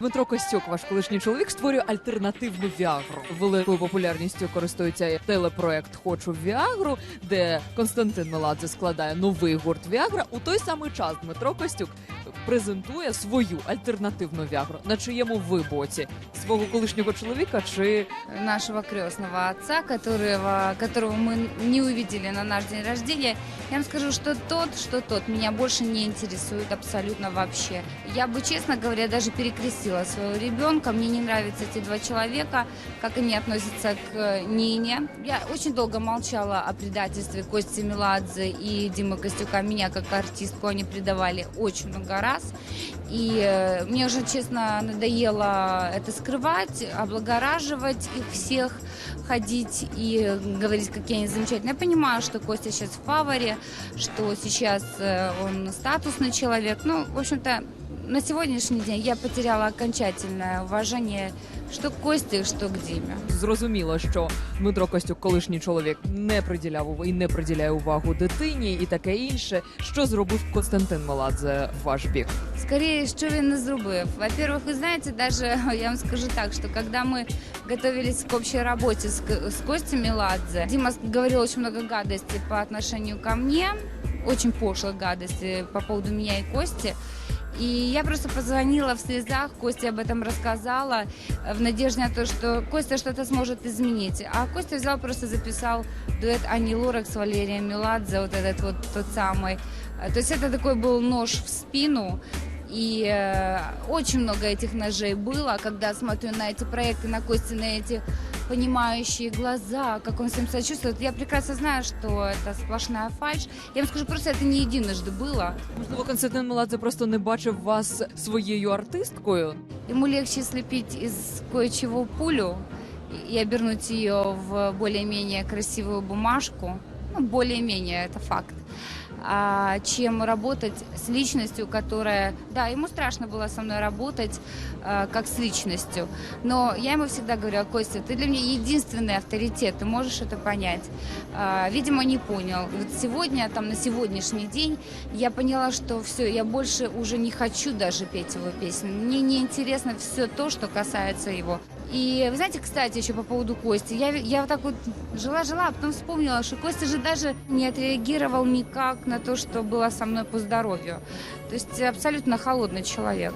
Дмитро Костюк, ваш колишній чоловік, створює альтернативну Віагру. Великою популярністю користується телепроект Хочу Віагру, де Константин Меладзе складає новий гурт Віагра. У той самий час Дмитро Костюк презентує свою альтернативну Віагру. На чиєму ви боці свого колишнього чоловіка чи нашего крестного отца, которого, которого мы не увидели на наш день рождения, я вам скажу, что тот, что тот меня больше не интересует абсолютно вообще. Я бы, честно говоря, даже перекрестила своего ребенка. Мне не нравятся эти два человека, как они относятся к Нине. Я очень долго молчала о предательстве Кости Меладзе и Димы Костюка. Меня как артистку они предавали очень много раз. И э, мне уже, честно, надоело это скрывать, облагораживать их всех, ходить и говорить, какие они замечательные. Я понимаю, что Костя сейчас в фаворе, что сейчас э, он статусный человек. Ну, в общем-то, на сегодняшний день я потеряла окончательное уважение что к Косте, что к Диме. зрозуміло, що Дмитро Костюк, колишній чоловік, не приділяв ув- і не приділяє увагу дитині і таке інше. Що зробив Константин Меладзе в ваш бік? Скорее, що він не зробив. Во-первых, вы знаете, даже я вам скажу так, что когда мы готовились к общей работе с, К- с Костей Меладзе, Дима говорил очень много гадостей по отношению ко мне, очень пошлых гадостей по поводу меня и Кости. И я просто позвонила в слезах, Косте об этом рассказала, э, в надежде на то, что Костя что-то сможет изменить. А Костя взял, просто записал дуэт Ани Лорак с Валерием Меладзе, вот этот вот тот самый. Э, То есть это такой был нож в спину, и э, очень много этих ножей было, когда смотрю на эти проекты, на Кости, на эти понимающие глаза, как он всем сочувствует. Я прекрасно знаю, что это сплошная фальшь. Я вам скажу, просто это не единожды было. Можливо, Константин Меладзе просто не бачив вас своєю артисткою. Ему легче слепить из кое-чего пулю и обернуть ее в более-менее красивую бумажку. Ну, более-менее, это факт. А, чем работать с личностью, которая... Да, ему страшно было со мной работать, а, как с личностью. Но я ему всегда говорила, Костя, ты для меня единственный авторитет, ты можешь это понять. А, видимо, не понял. И Вот сегодня, там, на сегодняшний день, я поняла, что все, я больше уже не хочу даже петь его песни. Мне не интересно все то, что касается его. И вы знаете, кстати, еще по поводу Кости, я, я вот так вот жила-жила, а потом вспомнила, что Костя же даже не отреагировал никак на то, что было со мной по здоровью. То есть абсолютно холодный человек.